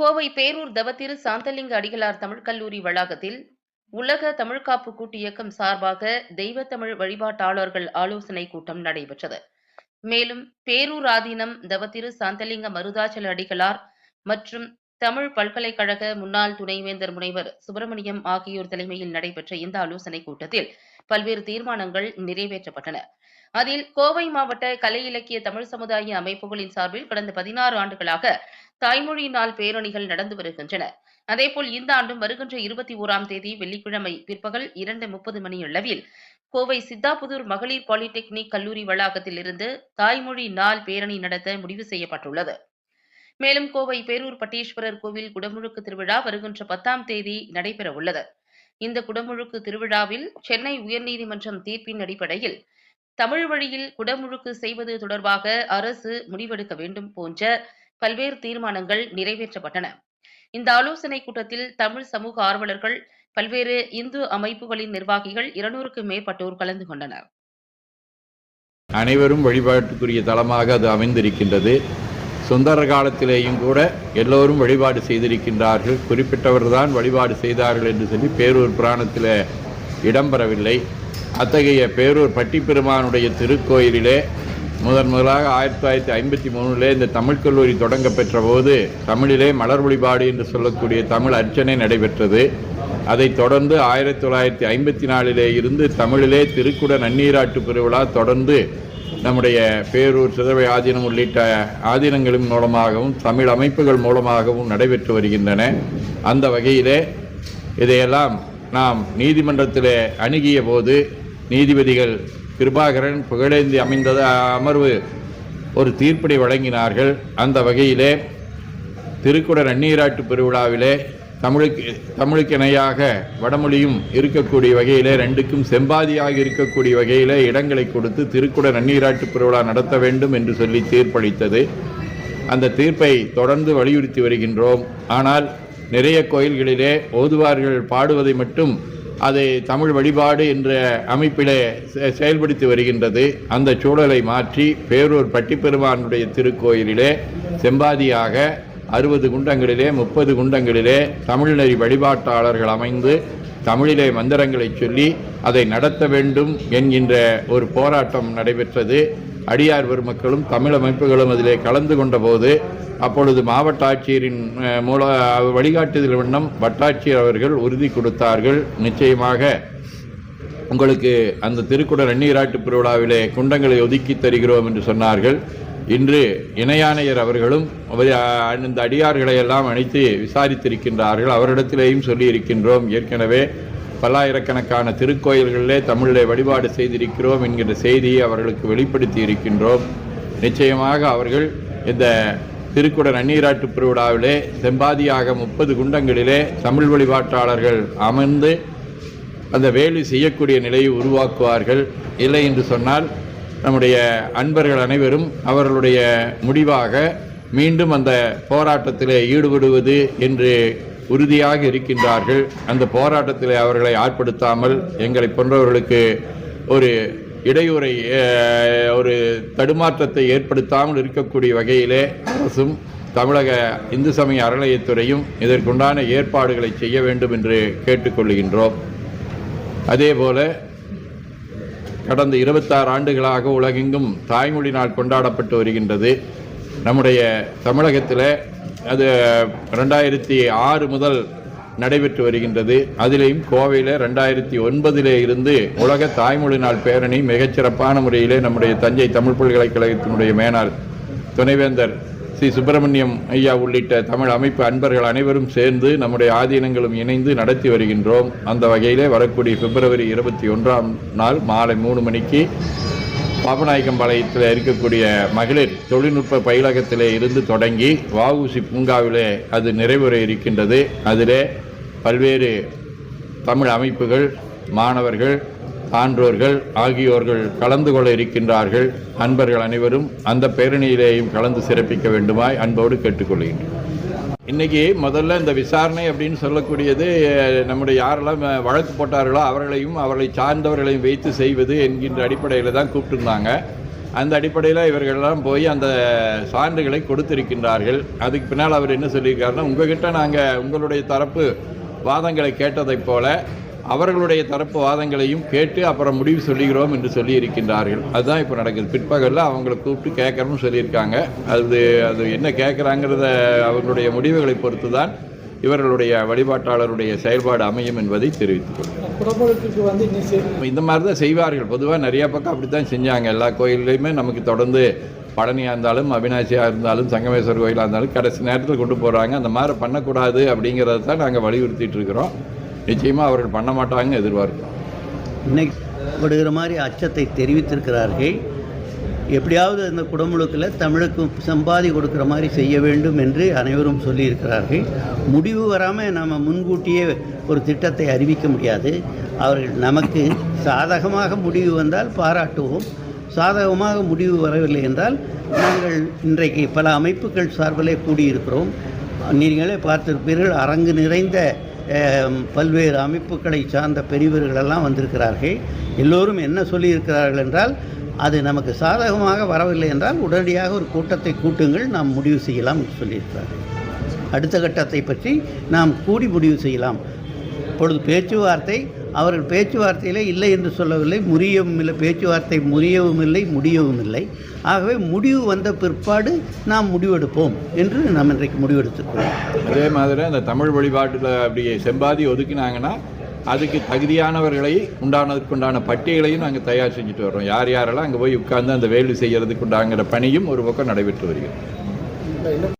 கோவை பேரூர் தவத்திரு சாந்தலிங்க அடிகளார் தமிழ்க் கல்லூரி வளாகத்தில் உலக தமிழ்காப்பு கூட்டு இயக்கம் சார்பாக தெய்வ தமிழ் வழிபாட்டாளர்கள் ஆலோசனை கூட்டம் நடைபெற்றது. மேலும் பேரூர் ஆதீனம் தவத்திரு சாந்தலிங்க மருதாச்சல அடிகளார் மற்றும் தமிழ் பல்கலைக்கழக முன்னாள் துணைவேந்தர் முனைவர் சுப்பிரமணியம் ஆகியோர் தலைமையில் நடைபெற்ற இந்த ஆலோசனைக் கூட்டத்தில் பல்வேறு தீர்மானங்கள் நிறைவேற்றப்பட்டன. அதில் கோவை மாவட்ட கலை இலக்கிய தமிழ் சமுதாய அமைப்புகளின் சார்பில் கடந்த பதினாறு ஆண்டுகளாக தாய்மொழி நாள் பேரணிகள் நடந்து வருகின்றன. அதேபோல் இந்த ஆண்டும் வருகின்ற இருபத்தி ஓராம் தேதி வெள்ளிக்கிழமை பிற்பகல் இரண்டு முப்பது மணி அளவில் கோவை சித்தாபுதூர் மகளிர் பாலிடெக்னிக் கல்லூரி வளாகத்தில் இருந்து தாய்மொழி நாள் பேரணி நடத்த முடிவு செய்யப்பட்டுள்ளது. மேலும் கோவை பேரூர் பட்டீஸ்வரர் கோவில் குடமுழுக்கு திருவிழா வருகின்ற பத்தாம் தேதி நடைபெற உள்ளது இந்த குடமுழுக்கு திருவிழாவில் சென்னை உயர்நீதிமன்றம் தீர்ப்பின் அடிப்படையில் தமிழ் வழியில் குடமுழுக்கு செய்வது தொடர்பாக அரசு முடிவெடுக்க வேண்டும் போன்ற பல்வேறு தீர்மானங்கள் நிறைவேற்றப்பட்டன. இந்த ஆலோசனைக் கூட்டத்தில் தமிழ் சமூக ஆர்வலர்கள் பல்வேறு இந்து அமைப்புகளின் நிர்வாகிகள் இருநூறுக்கும் மேற்பட்டோர் கலந்து கொண்டனர். அனைவரும் வழிபாட்டுக்குரிய தலமாக அது அமைந்திருக்கின்றது. சுந்தர காலத்திலேயும் கூட எல்லோரும் வழிபாடு செய்திருக்கின்றார்கள். குறிப்பிட்டவர்தான் வழிபாடு செய்தார்கள் என்று சொல்லி பேரூர் புராணத்தில் இடம்பெறவில்லை. அத்தகைய பேரூர் பட்டிப்பெருமானுடைய திருக்கோயிலிலே முதன் முதலாக ஆயிரத்தி தொள்ளாயிரத்தி ஐம்பத்தி மூணிலே இந்த தமிழ் கல்லூரி தொடங்க பெற்ற போது தமிழிலே மலர் வழிபாடு என்று சொல்லக்கூடிய தமிழ் அர்ச்சனை நடைபெற்றது. அதைத் தொடர்ந்து ஆயிரத்தி தொள்ளாயிரத்தி ஐம்பத்தி நாலிலே இருந்து தமிழிலே திருக்குட நன்னீராட்டு பெருவிழா தொடர்ந்து நம்முடைய பேரூர் சிதவை ஆதீனம் உள்ளிட்ட ஆதீனங்களின் மூலமாகவும் தமிழ் அமைப்புகள் மூலமாகவும் நடைபெற்று வருகின்றன. அந்த வகையிலே இதையெல்லாம் நாம் நீதிமன்றத்தில் அணுகிய போது நீதிபதிகள் கிருபாகரன் புகழேந்தி அமைந்த அமர்வு ஒரு தீர்ப்பினை வழங்கினார்கள். அந்த வகையிலே திருக்குட நன்னீராட்டு பெருவிழாவிலே தமிழுக்கு தமிழுக்கு இணையாக வடமொழியும் இருக்கக்கூடிய வகையிலே ரெண்டுக்கும் செம்பாதியாக இருக்கக்கூடிய வகையிலே இடங்களை கொடுத்து திருக்குட நன்னீராட்டு பெருவிழா நடத்த வேண்டும் என்று சொல்லி தீர்ப்பளித்தது. அந்த தீர்ப்பை தொடர்ந்து வலியுறுத்தி வருகின்றோம். ஆனால் நிறைய கோயில்களிலே ஓதுவார்கள் பாடுவதை மட்டும் அதை தமிழ் வழிபாடு என்ற அமைப்பிலே செ- செயல்படுத்தி வருகின்றது. அந்த சூழலை மாற்றி பேரூர் பட்டிப்பெருமானுடைய திருக்கோயிலிலே செம்பாதியாக அறுபது குண்டங்களிலே முப்பது குண்டங்களிலே தமிழ்நெறி வழிபாட்டாளர்கள் அமைந்து தமிழிலே மந்திரங்களை சொல்லி அதை நடத்த வேண்டும் என்கின்ற ஒரு போராட்டம் நடைபெற்றது. அடியார் பெருமக்களும் தமிழ் அமைப்புகளும் அதிலே கலந்து கொண்ட போது அப்பொழுது மாவட்ட ஆட்சியரின் மூல வழிகாட்டுதல் வண்ணம் வட்டாட்சியர் அவர்கள் உறுதி கொடுத்தார்கள். நிச்சயமாக உங்களுக்கு அந்த திருக்குட நன்னீராட்டு பெருவிழாவிலே குண்டங்களை ஒதுக்கி தருகிறோம் என்று சொன்னார்கள். இன்று இணையாணையர் அவர்களும் அவர், இந்த அடியார்களை எல்லாம் அழைத்து விசாரித்திருக்கின்றார்கள். அவரிடத்திலேயும் சொல்லியிருக்கின்றோம். ஏற்கனவே பல்லாயிரக்கணக்கான திருக்கோயில்களிலே தமிழிலே வழிபாடு செய்திருக்கிறோம் என்கிற செய்தியை அவர்களுக்கு வெளிப்படுத்தி இருக்கின்றோம் நிச்சயமாக அவர்கள் இந்த திருக்குட நன்னீராட்டு பெருவிழாவிலே செம்பாதியாக முப்பது குண்டங்களிலே தமிழ் வழிபாட்டாளர்கள் அமர்ந்து அந்த வேலை செய்யக்கூடிய நிலையை உருவாக்குவார்கள். இல்லை என்று சொன்னால் நம்முடைய அன்பர்கள் அனைவரும் அவர்களுடைய முடிவாக மீண்டும் அந்த போராட்டத்தில் ஈடுபடுவது என்று உறுதியாக இருக்கின்றார்கள். அந்த போராட்டத்தில் அவர்களை ஆட்படுத்தாமல் எங்களை போன்றவர்களுக்கு ஒரு இடையூறை ஒரு தடுமாற்றத்தை ஏற்படுத்தாமல் இருக்கக்கூடிய வகையிலே அரசும் தமிழக இந்து சமய அறநிலையத்துறையும் இதற்குண்டான ஏற்பாடுகளை செய்ய வேண்டும் என்று கேட்டுக்கொள்கின்றோம் அதேபோல கடந்த இருபத்தாறு ஆண்டுகளாக உலகெங்கும் தாய்மொழி நாள் கொண்டாடப்பட்டு வருகின்றது. நம்முடைய தமிழகத்தில் அது ரெண்டாயிரத்தி ஆறு முதல் நடைபெற்று வருகின்றது. அதிலேயும் கோவையில் ரெண்டாயிரத்தி ஒன்பதிலே இருந்து உலக தாய்மொழி நாள் பேரணி மிகச்சிறப்பான முறையிலே நம்முடைய தஞ்சை தமிழ் பல்கலைக்கழகத்தினுடைய மேனார் துணைவேந்தர் ஸ்ரீ சுப்பிரமணியம் ஐயா உள்ளிட்ட தமிழ் அமைப்பு அன்பர்கள் அனைவரும் சேர்ந்து நம்முடைய ஆதீனங்களும் இணைந்து நடத்தி வருகின்றோம். அந்த வகையிலே வரக்கூடிய பிப்ரவரி இருபத்தி ஒன்றாம் நாள் மாலை மூணு மணிக்கு பாபநாயக்கம்பாளையத்தில் இருக்கக்கூடிய மகளிர் தொழில்நுட்ப பயிலகத்திலே இருந்து தொடங்கி வஉசி பூங்காவிலே அது நிறைவுற இருக்கின்றது. அதிலே பல்வேறு தமிழ் அமைப்புகள் மாணவர்கள் சான்றோர்கள் ஆகியோர்கள் கலந்து கொள்ள இருக்கின்றார்கள். அன்பர்கள் அனைவரும் அந்த பேரணியிலேயும் கலந்து சிறப்பிக்க வேண்டுமாய் அன்போடு கேட்டுக்கொள்கின்றேன். இன்னைக்கு முதல்ல இந்த விசாரணை அப்படின்னு சொல்லக்கூடியது நம்முடைய யாரெல்லாம் வழக்கு போட்டார்களோ அவர்களையும் அவர்களை சார்ந்தவர்களையும் வைத்து செய்வது என்கின்ற அடிப்படையில் தான் கூப்பிட்டுருந்தாங்க. அந்த அடிப்படையில் இவர்களெல்லாம் போய் அந்த சான்றுகளை கொடுத்திருக்கின்றார்கள். அதுக்கு பின்னால் அவர் என்ன சொல்லியிருக்காருன்னா உங்ககிட்ட நாங்கள் உங்களுடைய தரப்பு வாதங்களை கேட்டதைப் போல அவர்களுடைய தரப்பு வாதங்களையும் கேட்டு அப்புறம் முடிவு சொல்லுகிறோம் என்று சொல்லி இருக்கின்றார்கள் அதுதான் இப்போ நடக்குது. பிற்பகலில் அவங்கள கூப்பிட்டு கேட்கறோம்னு சொல்லியிருக்காங்க. அது அது என்ன கேட்குறாங்கிறத அவர்களுடைய முடிவுகளை பொறுத்து தான் இவர்களுடைய வழிபாட்டாளருடைய செயல்பாடு அமையும் என்பதை தெரிவித்துக் இந்த மாதிரி தான் செய்வார்கள். பொதுவாக நிறைய பக்கம் அப்படி தான் செஞ்சாங்க. எல்லா கோயில்லையுமே நமக்கு தொடர்ந்து பழனியாக இருந்தாலும் அவினாசியாக இருந்தாலும் சங்கமேஸ்வரர் கோயிலாக இருந்தாலும் கடைசி நேரத்தில் கொண்டு போகிறாங்க அந்த மாதிரி பண்ணக்கூடாது அப்படிங்கிறத தான் நாங்கள் வலியுறுத்திட்டு இருக்கிறோம். நிச்சயமாக அவர்கள் பண்ண மாட்டாங்கன்னு எதிர்பார்க்கிறோம். இன்னைக்கு படுகிற மாதிரி அச்சத்தை தெரிவித்திருக்கிறார்கள். எப்படியாவது அந்த குடமுழுக்கில் தமிழுக்கு சம்பாதி கொடுக்குற மாதிரி செய்ய வேண்டும் என்று அனைவரும் சொல்லியிருக்கிறார்கள். முடிவு வராமல் நம்ம முன்கூட்டியே ஒரு திட்டத்தை அறிவிக்க முடியாது. அவர்கள் நமக்கு சாதகமாக முடிவு வந்தால் பாராட்டுவோம். சாதகமாக முடிவு வரவில்லை என்றால் நாங்கள் இன்றைக்கு பல அமைப்புகள் சார்பிலே கூடியிருக்கிறோம். நீங்களே பார்த்திருப்பீர்கள் அரங்கு நிறைந்த பல்வேறு அமைப்புகளை சார்ந்த பெரியவர்களெல்லாம் வந்திருக்கிறார்கள். எல்லோரும் என்ன சொல்லியிருக்கிறார்கள் என்றால் அது நமக்கு சாதகமாக வரவில்லை என்றால் உடனடியாக ஒரு கூட்டத்தை கூட்டுங்கள் நாம் முடிவு செய்யலாம் என்று சொல்லியிருக்கிறார்கள். அடுத்த கட்டத்தை பற்றி நாம் கூடி முடிவு செய்யலாம். இப்பொழுது பேச்சுவார்த்தை அவர்கள் பேச்சுவார்த்தையிலே இல்லை என்று சொல்லவில்லை முறியவும் இல்லை பேச்சுவார்த்தை முறியவும் இல்லை முடியவும் இல்லை. ஆகவே முடிவு வந்த பிற்பாடு நாம் முடிவெடுப்போம் என்று நாம் இன்றைக்கு முடிவெடுத்துக்கிறோம் அதே மாதிரி அந்த தமிழ் வழிபாட்டில் அப்படி செம்பாதி ஒதுக்கினாங்கன்னா அதுக்கு தகுதியானவர்களை உண்டானதுக்குண்டான பட்டியலையும் நாங்கள் தயார் செஞ்சுட்டு வர்றோம். யார் யாரெல்லாம் அங்கே போய் உட்கார்ந்து அந்த வேலை செய்கிறதுக்கு உண்டாங்கிற பணியும் ஒரு பக்கம் நடைபெற்று வருகிறது.